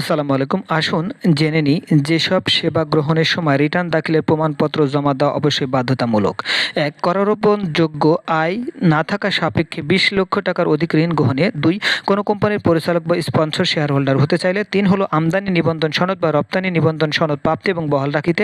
আসসালামু আলাইকুম। আসুন জেনে নিই, যেসব সেবা গ্রহণের সময় রিটার্ন দাখিলের প্রমাণপত্র জমা দেওয়া অবশ্যই বাধ্যতামূলক। এক, করারোপণযোগ্য আয় না থাকা সাপেক্ষে বিশ লক্ষ টাকার অধিক ঋণ গ্রহণে। দুই, কোনো কোম্পানির পরিচালক বা স্পন্সর শেয়ার হোল্ডার হতে চাইলে তিন, হলো আমদানি নিবন্ধন সনদ বা রপ্তানি নিবন্ধন সনদ প্রাপ্তি এবং বহাল রাখিতে।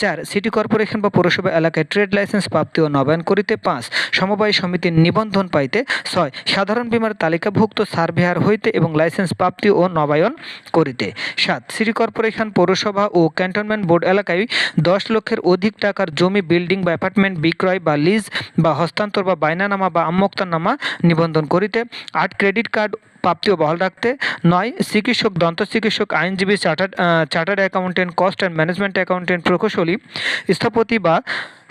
চার, সিটি কর্পোরেশন বা পৌরসভা এলাকায় ট্রেড লাইসেন্স প্রাপ্তি ও নবায়ন করিতে। পাঁচ, সমবায় সমিতির নিবন্ধন পাইতে। ছয়, সাধারণ বীমার তালিকাভুক্ত সার্ভেয়ার হইতে এবং লাইসেন্স প্রাপ্তি ও নবায়ন করিতে। সাত, সিটি কর্পোরেশন, পৌরসভা ও ক্যান্টনমেন্ট বোর্ড এলাকায় দশ লক্ষের অধিক টাকার জমি, বিল্ডিং বা অ্যাপার্টমেন্ট বিক্রয় বা লিজ বা হস্তান্তর বা বায়নানামা বা আমোক্তানামা নিবন্ধন করিতে। আট, ক্রেডিট কার্ড প্রাপ্তি ও বহাল রাখতে। নয় চিকিৎসক দন্ত চিকিৎসক আইনজীবী chartered chartered accountant cost and management accountant প্রকৌশলী স্থপতি বা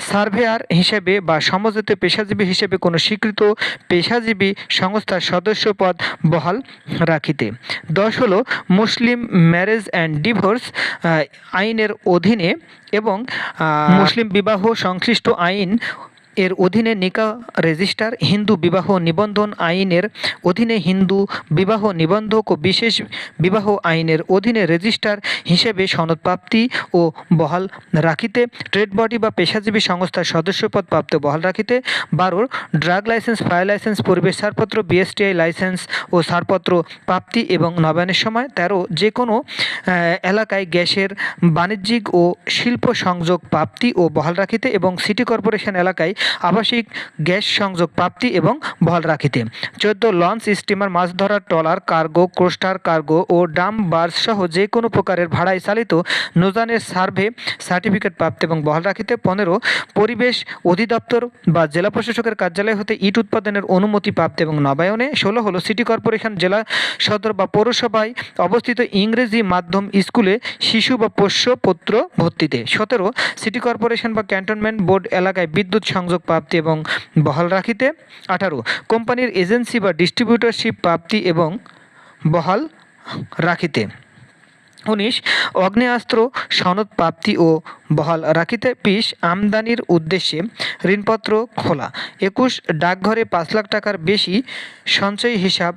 সার্ভেয়ার হিসেবে বা সমঝোতে পেশাজীবী হিসেবে কোনো স্বীকৃত পেশাজীবী সংস্থার সদস্য পদ বহাল রাখিতে। দশ হলো মুসলিম ম্যারেজ অ্যান্ড ডিভোর্স আইনের অধীনে এবং মুসলিম বিবাহ সংশ্লিষ্ট আইন এর অধীনে নিকা রেজিস্টার, হিন্দু বিবাহ নিবন্ধন আইনের অধীনে হিন্দু বিবাহ নিবন্ধক ও বিশেষ বিবাহ আইনের অধীনে রেজিস্টার হিসেবে সনদ প্রাপ্তি ও বহাল রাখিতে, ট্রেড বডি বা পেশাজীবী সংস্থার সদস্যপদ প্রাপ্ত, বহাল রাখিতে, বারোর ড্রাগ লাইসেন্স, ফায়ার লাইসেন্স, পরিবেশ ছাড়পত্র, বিএসটিআই লাইসেন্স ও ছাড়পত্র প্রাপ্তি এবং নবায়নের সময়, তেরো যে কোনো এলাকায় গ্যাসের বাণিজ্যিক ও শিল্প সংযোগ প্রাপ্তি ও বহাল রাখিতে এবং সিটি কর্পোরেশন এলাকায় আবাসিক গ্যাস সংযোগ প্রাপ্তি এবং বহাল রাখিতে। চোদ্দ লঞ্চ, স্টিমার, মাছ ধরার ট্রলার, কার্গো, কোস্টার কার্গো ও ডাম বার্জ সহ যে কোনো প্রকারের ভাড়ায় চালিত নৌযানের সার্ভে সার্টিফিকেট প্রাপ্তি এবং বহাল রাখিতে পনেরো পরিবেশ অধিদপ্তর বা জেলা প্রশাসকের কার্যালয় হতে ইট উৎপাদনের অনুমতি প্রাপ্তি এবং নবায়নে ষোলো হলো সিটি কর্পোরেশন, জেলা সদর বা পৌরসভায় অবস্থিত ইংরেজি মাধ্যম স্কুলে শিশু বা পোষ্য পুত্র ভর্তিতে। সতেরো, সিটি কর্পোরেশন বা ক্যান্টনমেন্ট বোর্ড এলাকায় বিদ্যুৎ সংযোগ প্রাপ্তি এবং বহাল রাখিতে। আঠারো, কোম্পানির এজেন্সি বা ডিস্ট্রিবিউটারশিপ প্রাপ্তি এবং বহাল রাখিতে। উনিশ, অগ্নেয়াস্ত্র, সনদ প্রাপ্তি ও বহাল রাখিতে। বিশ, আমদানির উদ্দেশ্যে ঋণপত্র খোলা। একুশ, ডাকঘরে পাঁচ লাখ টাকার বেশি সঞ্চয় হিসাব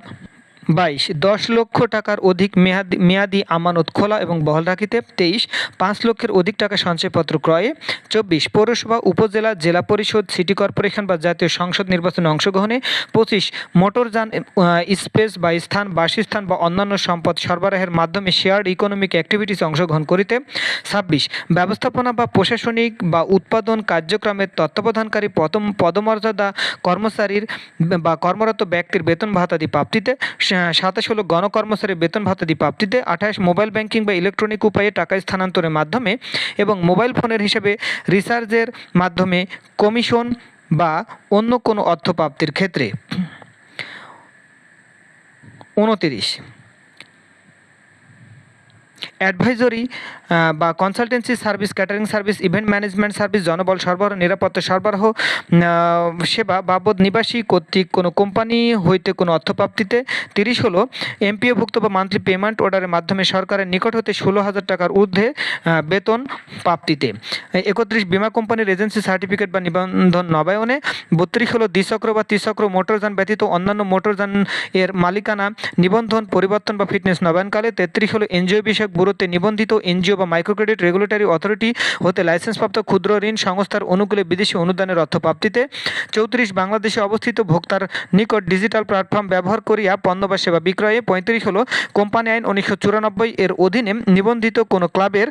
বাইশ, দশ লক্ষ টাকার অধিক মেয়াদি মেয়াদি আমানত খোলা এবং বহাল রাখিতে, তেইশ, পাঁচ লক্ষের অধিক টাকা সঞ্চয়পত্র ক্রয়ে, চব্বিশ, পৌরসভা, উপজেলা, জেলা পরিষদ, সিটি কর্পোরেশন বা জাতীয় সংসদ নির্বাচনে অংশগ্রহণে, পঁচিশ মোটরযান স্পেস বা স্থান, বাসস্থান বা অন্যান্য সম্পদ সরবরাহের মাধ্যমে শেয়ার ইকোনমিক অ্যাক্টিভিটিস অংশগ্রহণ করিতে, ছাব্বিশ, ব্যবস্থাপনা বা প্রশাসনিক বা উৎপাদন কার্যক্রমের তত্ত্বাবধানকারী পদমর্যাদা কর্মচারীর বা কর্মরত ব্যক্তির বেতন ভাতাদি প্রাপ্তিতে সাতাশ হলো গণকর্মচারী বেতন ভাতা ভাতাদি প্রাপ্তিতে আঠাশ মোবাইল ব্যাংকিং বা ইলেকট্রনিক উপায়ে টাকা স্থানান্তরের মাধ্যমে এবং মোবাইল ফোনের হিসেবে রিচার্জের মাধ্যমে কমিশন বা অন্য কোনো অর্থ প্রাপ্তির ক্ষেত্রে। উনতিরিশ অ্যাডভাইজরি বা consultancy service catering service event management service জনবল সরবরাহ, নিরাপত্তা সরবরাহ সেবা বাবদ নিবাসী কর্তৃক কোনো কোম্পানি হইতে কোনো অর্থপ্রাপ্তিতে তিরিশ হলো এমপিওভুক্ত বা মান্থলি পেমেন্ট অর্ডারের মাধ্যমে সরকারের নিকট হতে ষোলো হাজার টাকার ঊর্ধ্বে বেতন প্রাপ্তিতে। একত্রিশ, বিমা কোম্পানির এজেন্সি সার্টিফিকেট বা নিবন্ধন নবায়নে। বত্রিশ হলো, দ্বিচক্র বা ত্রিচক্র মোটরযান ব্যতীত অন্যান্য মোটরযান এর মালিকানা, নিবন্ধন, পরিবর্তন বা ফিটনেস নবায়নকালে। তেত্রিশ হলো, এনজিও বিষয়ক ব্যুরোতে নিবন্ধিত এনজিও বা মাইক্রোক্রেডিট রেগুলেটরি অথরিটি হতে লাইসেন্সপ্রাপ্ত ক্ষুদ্র ঋণ সংস্থার অনুকূলে বিদেশি অনুদানের অর্থ প্রাপ্তিতে চৌত্রিশ বাংলাদেশে অবস্থিত ভোক্তার নিকট ডিজিটাল প্ল্যাটফর্ম ব্যবহার করিয়া পণ্য বা সেবা বিক্রয়ে পঁয়ত্রিশ হলো কোম্পানি আইন উনিশশো চুরানব্বই এর অধীনে নিবন্ধিত কোনো ক্লাবের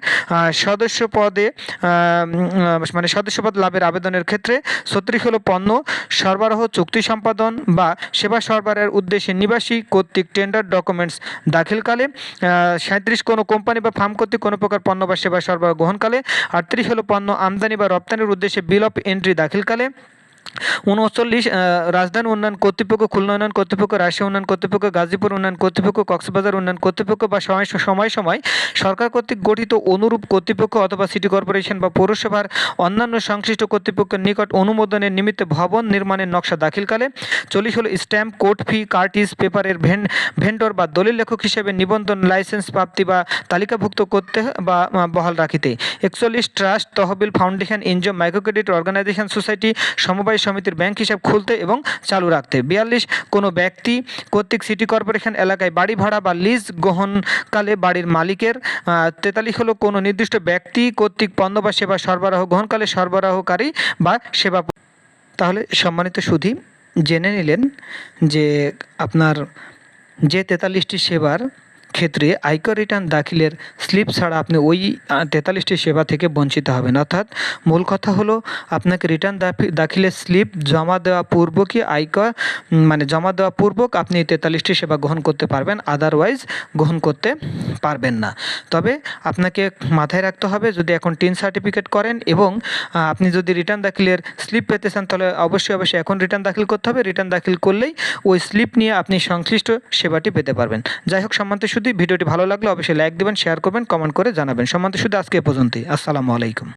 সদস্য পদে মানে সদস্যপদ লাভের আবেদনের ক্ষেত্রে ছত্রিশ হল পণ্য সরবরাহ, চুক্তি সম্পাদন বা সেবা সরবরাহের উদ্দেশ্যে নিবাসী কর্তৃক টেন্ডার ডকুমেন্টস দাখিলকালে সাঁত্রিশ কোনো কোম্পানি বা ফার্ম কর্তৃক কোনো প্রকার পণ্য বা সেবা সরবরাহ গ্রহণকালে আটত্রিশ হলো পণ্য আমদানি বা রপ্তানির উদ্দেশ্যে বিল অফ এন্ট্রি দাখিলকালে। উনচল্লিশ রাজধানী উন্নয়ন কর্তৃপক্ষ, খুলনা উন্নয়ন কর্তৃপক্ষ, রাজশাহী উন্নয়ন কর্তৃপক্ষ, গাজীপুর উন্নয়ন কর্তৃপক্ষ, কক্সবাজার উন্নয়ন কর্তৃপক্ষ বা সময় সময় সময় সরকার কর্তৃক গঠিত অনুরূপ কর্তৃপক্ষ অথবা সিটি কর্পোরেশন বা পৌরসভার অন্যান্য সংশ্লিষ্ট কর্তৃপক্ষের নিকট অনুমোদনের নিমিত্তে ভবন নির্মাণের নকশা দাখিলকালে চল্লিশ হল স্ট্যাম্প কোর্ট ফি কার্টিস পেপারের ভেন ভেন্ডর বা দলিল লেখক হিসেবে নিবন্ধন লাইসেন্স প্রাপ্তি বা তালিকাভুক্ত করতে বা বহাল রাখিতে। একচল্লিশ, ট্রাস্ট তহবিল foundation, NGO microcredit organisation society সমবায় সমিতির ব্যাংক হিসাব খুলতে এবং চালু রাখতে। বিয়াল্লিশ, কোনো ব্যক্তি কর্তৃক সিটি কর্পোরেশন এলাকায় বাড়ি ভাড়া বা লিজ গ্রহণকালে বাড়ির মালিকের তেতাল্লিশ হলো কোনো নির্দিষ্ট ব্যক্তি কর্তৃক পণ্য বা সেবা সরবরাহ গ্রহণকালে সরবরাহকারী বা সেবা তাহলে সম্মানিত সুধী, জেনে নিলেন যে আপনার যে তেতাল্লিশটি সেবার ক্ষেত্রে আয়কর রিটার্ন দাখিলের স্লিপ ছাড়া আপনি ওই তেতাল্লিশটি সেবা থেকে বঞ্চিত হবেন। অর্থাৎ মূল কথা হলো আপনাকে রিটার্ন দাখিলের স্লিপ জমা দেওয়া পূর্বকই আয়কর মানে জমা দেওয়া পূর্বক আপনি তেতাল্লিশটি সেবা গ্রহণ করতে পারবেন আদারওয়াইজ গ্রহণ করতে পারবেন না। তবে আপনাকে মাথায় রাখতে হবে, যদি এখন টিন সার্টিফিকেট করেন এবং আপনি যদি রিটার্ন দাখিলের স্লিপ পেতে চান, তাহলে অবশ্যই অবশ্যই এখন রিটার্ন দাখিল করতে হবে। রিটার্ন দাখিল করলেই ওই স্লিপ নিয়ে আপনি সংশ্লিষ্ট সেবাটি পেতে পারবেন। যাই হোক, সম্মান্ত শুধু ভিডিওটি ভালো লাগলে, অবশ্যই লাইক দেবেন শেয়ার করবেন কমেন্ট করে জানাবেন। সম্মান শুধু আজকে পর্যন্ত পর্যন্তই। আসসালামু আলাইকুম।